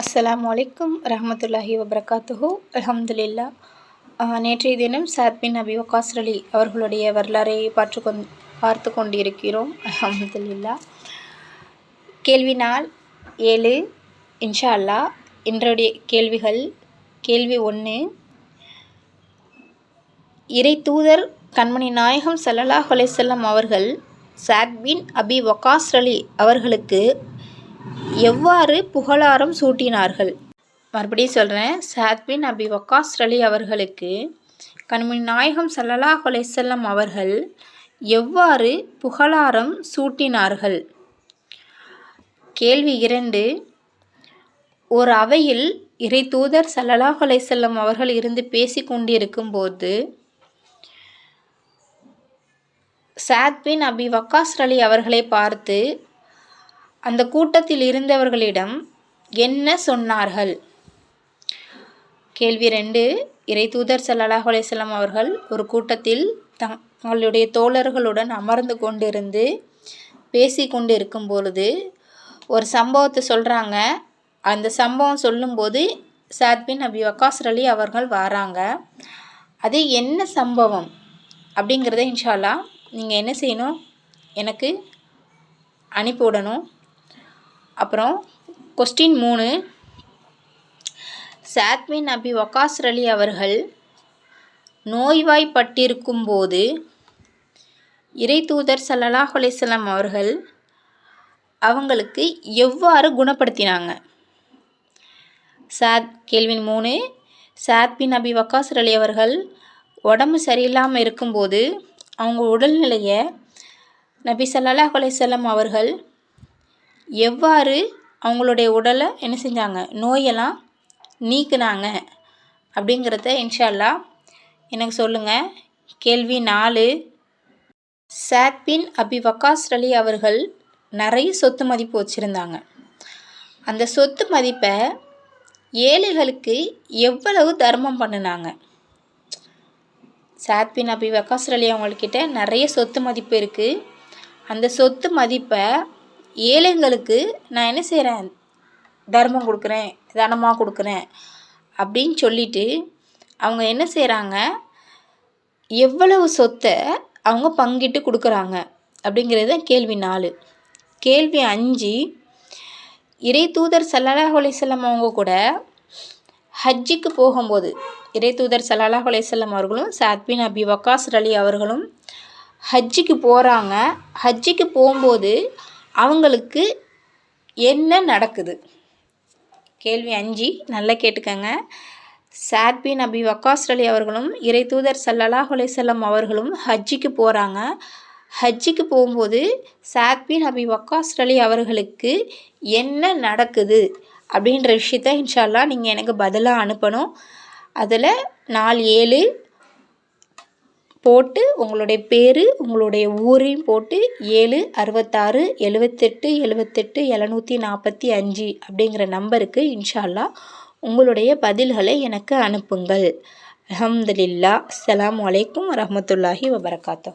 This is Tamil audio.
அஸ்லாம் வலைக்கும் ரஹமத்துல்லாஹி வபரகாத்துஹு அலமதுல்லா நேற்றைய தினம் சாத் பின் அபி வக்காஸ் அலி அவர்களுடைய வரலாறை பார்த்து கொண் பார்த்து கொண்டிருக்கிறோம். அலமதுல்லா கேள்வி நாள் ஏழு. இன்ஷா அல்லா இன்றைய கேள்விகள் கேள்வி ஒன்று இறை தூதர் கண்மணி நாயகம் சல்லல்லாஹ் அலைசல்லம் அவர்கள் சாத் பின் அபி வக்காஸ் அலி அவர்களுக்கு எவ்வாறு புகழாரம் சூட்டினார்கள்? மறுபடியும் சொல்கிறேன் சாத்வின் அபி வக்காஸ் அலி அவர்களுக்கு கண்மணி நாயகம் சல்லலா அலைசல்லம் அவர்கள் எவ்வாறு புகழாரம் சூட்டினார்கள்? கேள்வி இரண்டு. ஒரு அவையில் இறை தூதர் சல்லலா அலைசல்லம் அவர்கள் இருந்து பேசி கொண்டிருக்கும் போது சாத்வின் அபி வக்காஸ் அலி அவர்களை பார்த்து அந்த கூட்டத்தில் இருந்தவர்களிடம் என்ன சொன்னார்கள்? கேள்வி ரெண்டு இறை தூதர் சல்லாஹ் அலையம் அவர்கள் ஒரு கூட்டத்தில் தங்களுடைய தோழர்களுடன் அமர்ந்து கொண்டிருந்து பேசி கொண்டு இருக்கும் பொழுது ஒரு சம்பவத்தை சொல்கிறாங்க அந்த சம்பவம் சொல்லும்போது சாத்பின் அபி வக்காஸ் அலி அவர்கள் வராங்க. அது என்ன சம்பவம் அப்படிங்கிறத இன்ஷால்லா நீங்கள் என்ன செய்யணும்? எனக்கு அனுப்பிவிடணும் அப்புறம் கொஸ்டின் மூணு. சாத்மின் அபி வக்காஸ் அலி அவர்கள் நோய்வாய்ப்பட்டிருக்கும் போது இறை தூதர் சல்லாஹ் அலிஸ்லாம் அவர்கள் அவங்களுக்கு எவ்வாறு குணப்படுத்தினாங்க? சாத் கேள்வின் மூணு. சாத் அபி வக்காஸ் அலி அவர்கள் உடம்பு சரியில்லாமல் இருக்கும்போது அவங்க உடல்நிலையை நபி சல்லாஹ் அலிசல்லாம் அவர்கள் எவ்வாறு அவங்களுடைய உடலை என்ன செஞ்சாங்க? நோயெல்லாம் நீக்குனாங்க. அப்படிங்கிறத இன்ஷால்லா எனக்கு சொல்லுங்கள் கேள்வி நாலு. சாத்பின் அபி வக்காஸ் அலி அவர்கள் நிறைய சொத்து மதிப்பு வச்சுருந்தாங்க. அந்த சொத்து மதிப்பை ஏழைகளுக்கு எவ்வளவு தர்மம் பண்ணினாங்க? சாத்பின் அபி வக்காஸ் அலி அவங்கக்கிட்ட நிறைய சொத்து மதிப்பு இருக்குது அந்த சொத்து மதிப்பை ஏழைங்களுக்கு நான் என்ன செய்கிறேன் தர்மம் கொடுக்குறேன் தனமாக கொடுக்குறேன் அப்படின்னு சொல்லிட்டு அவங்க என்ன செய்கிறாங்க எவ்வளவு சொத்தை அவங்க பங்கிட்டு கொடுக்குறாங்க அப்படிங்கிறது தான் கேள்வி நாலு. கேள்வி அஞ்சு இறை தூதர் சல்லாஹ் அலிசல்லாம் அவங்க கூட ஹஜ்ஜிக்கு போகும்போது இறை தூதர் சல்லாஹ் அலிசல்லாம் அவர்களும் சாத்வின் அபி வக்காஸ் அலி அவர்களும் ஹஜ்ஜிக்கு போகிறாங்க ஹஜ்ஜிக்கு போகும்போது அவங்களுக்கு என்ன நடக்குது? கேள்வி அஞ்சு. நல்லா கேட்டுக்கங்க. சாத்பின் அபி வக்காஸ் அலி அவர்களும் இறை தூதர் சல்லல்லாஹ் அலைசல்லம் அவர்களும் ஹஜ்ஜிக்கு போகிறாங்க ஹஜ்ஜிக்கு போகும்போது சாத்பின் அபி வக்காஸ் அலி அவர்களுக்கு என்ன நடக்குது? அப்படின்ற விஷயத்த இன்ஷால்லா நீங்கள் எனக்கு பதிலாக அனுப்பணும். அதில் நாலு ஏழு போட்டு உங்களுடைய பேர் உங்களுடைய ஊரையும் போட்டு ஏழு அறுபத்தாறு எழுவத்தெட்டு எழுவத்தெட்டு எழுநூற்றி நாற்பத்தி அஞ்சு அப்படிங்கிற நம்பருக்கு இன்ஷால்லா உங்களுடைய பதில்களை எனக்கு அனுப்புங்கள். அஹமதுல்லா அலாம் வலைக்கம் வரமத்துல்லாஹி வபரகாத்தூ